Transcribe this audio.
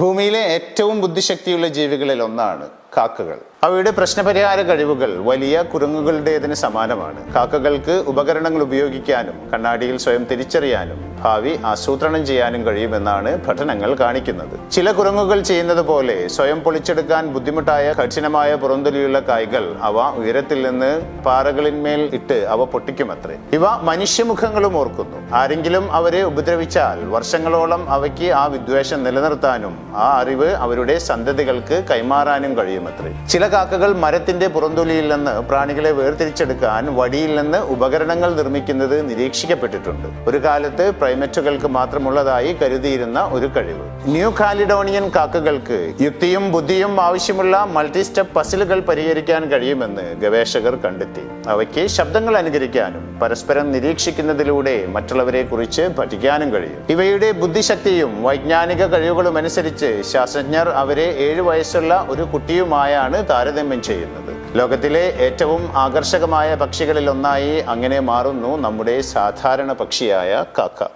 ഭൂമിയിലെ ഏറ്റവും ബുദ്ധിശക്തിയുള്ള ജീവികളിൽ ഒന്നാണ് കാക്കകൾ. അവയുടെ പ്രശ്നപരിഹാര കഴിവുകൾ വലിയ കുരങ്ങുകളുടേതിന് സമാനമാണ്. കാക്കകൾക്ക് ഉപകരണങ്ങൾ ഉപയോഗിക്കാനും കണ്ണാടിയിൽ സ്വയം തിരിച്ചറിയാനും ഭാവി ആസൂത്രണം ചെയ്യാനും കഴിയുമെന്നാണ് പഠനങ്ങൾ കാണിക്കുന്നത്. ചില കുരങ്ങുകൾ ചെയ്യുന്നത് പോലെ സ്വയം പൊളിച്ചെടുക്കാൻ ബുദ്ധിമുട്ടായ കഠിനമായ പുറന്തൊലിയുള്ള കായ്കൾ അവ ഉയരത്തിൽ നിന്ന് പാറകളിന്മേൽ ഇട്ട് അവ പൊട്ടിക്കുമത്രേ. ഇവ മനുഷ്യമുഖങ്ങളും ഓർക്കുന്നു. ആരെങ്കിലും അവരെ ഉപദ്രവിച്ചാൽ വർഷങ്ങളോളം അവയ്ക്ക് ആ വിദ്വേഷം നിലനിർത്താനും ആ അറിവ് അവരുടെ സന്തതികൾക്ക് കൈമാറാനും കഴിയുമത്രേ. ചില കാക്കകൾ മരത്തിന്റെ പുറന്തൊലിയിൽ നിന്ന് പ്രാണികളെ വേർതിരിച്ചെടുക്കാൻ വടിയിൽ നിന്ന് ഉപകരണങ്ങൾ നിർമ്മിക്കുന്നത് നിരീക്ഷിക്കപ്പെട്ടിട്ടുണ്ട്. ഒരു കാലത്ത് പ്രൈമറ്റുകൾക്ക് മാത്രമുള്ളതായി കരുതിയിരുന്ന ഒരു കഴിവ്. ന്യൂ കാലിഡോണിയൻ കാക്കകൾക്ക് യുക്തിയും ബുദ്ധിയും ആവശ്യമുള്ള മൾട്ടി സ്റ്റെപ്പ് പസിലുകൾ പരിഹരിക്കാൻ കഴിയുമെന്ന് ഗവേഷകർ കണ്ടെത്തി. അവയ്ക്ക് ശബ്ദങ്ങൾ അനുകരിക്കാനും പരസ്പരം നിരീക്ഷിക്കുന്നതിലൂടെ മറ്റുള്ളവരെ കുറിച്ച് പഠിക്കാനും കഴിയും. ഇവയുടെ ബുദ്ധിശക്തിയും വൈജ്ഞാനിക കഴിവുകളും അനുസരിച്ച് ശാസ്ത്രജ്ഞർ അവരെ ഏഴു വയസ്സുള്ള ഒരു കുട്ടിയുമായാണ് താരതമ്യം ചെയ്യുന്നത്. ലോകത്തിലെ ഏറ്റവും ആകർഷകമായ പക്ഷികളിൽ ഒന്നായി അങ്ങനെ മാറുന്നു നമ്മുടെ സാധാരണ പക്ഷിയായ കാക്ക.